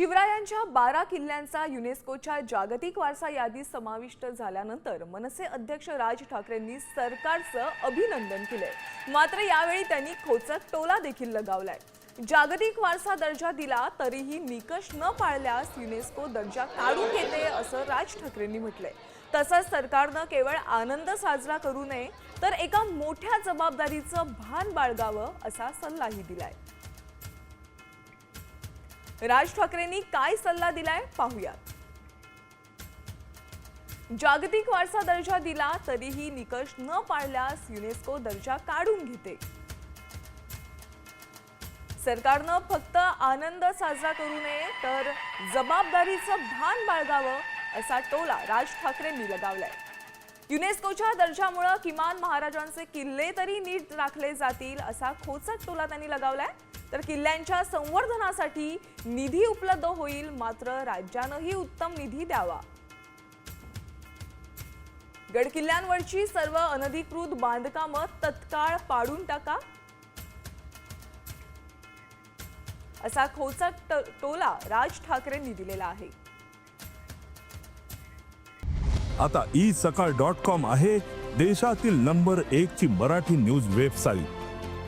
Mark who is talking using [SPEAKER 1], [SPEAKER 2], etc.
[SPEAKER 1] शिवरायांच्या बारा किल्ल्यांचा युनेस्कोच्या जागतिक वारसा यादीत समाविष्ट झाल्यानंतर मनसे अध्यक्ष राज ठाकरेंनी सरकारचं अभिनंदन केलंय. मात्र यावेळी त्यांनी खोचक टोला देखील लगावलाय. जागतिक वारसा दर्जा दिला तरीही निकष न पाळल्यास युनेस्को दर्जा काढून घेते असं राज ठाकरेंनी म्हटलंय. तसंच सरकारनं केवळ आनंद साजरा करू नये तर एका मोठ्या जबाबदारीचं भान बाळगावं असा सल्लाही दिलाय. राज ठाकरेंनी काय सल्ला दिलाय पाहूयात. जागतिक वारसा दर्जा दिला तरीही निकष न पाळल्यास युनेस्को दर्जा काढून घेते. सरकारनं फक्त आनंद साजरा करू नये तर जबाबदारीचं भान बाळगावं असा टोला राज ठाकरेंनी लगावलाय. युनेस्कोच्या दर्जामुळं किमान महाराजांचे किल्ले तरी नीट राखले जातील असा खोचक टोला त्यांनी लगावलाय. तर किल्ल्यांच्या संवर्धनासाठी निधी उपलब्ध होईल मात्र राज्यानंही उत्तम निधी द्यावा. गडकिल्ल्यांवरची सर्व अनधिकृत बांधकामं तत्काळ पाडून टाका. असा खोचक ट- टोला राज ठाकरेंनी दिलेला आहे.
[SPEAKER 2] आता ई सकाळ डॉट कॉम आहे देशातील नंबर एक ची मराठी न्यूज वेबसाईट.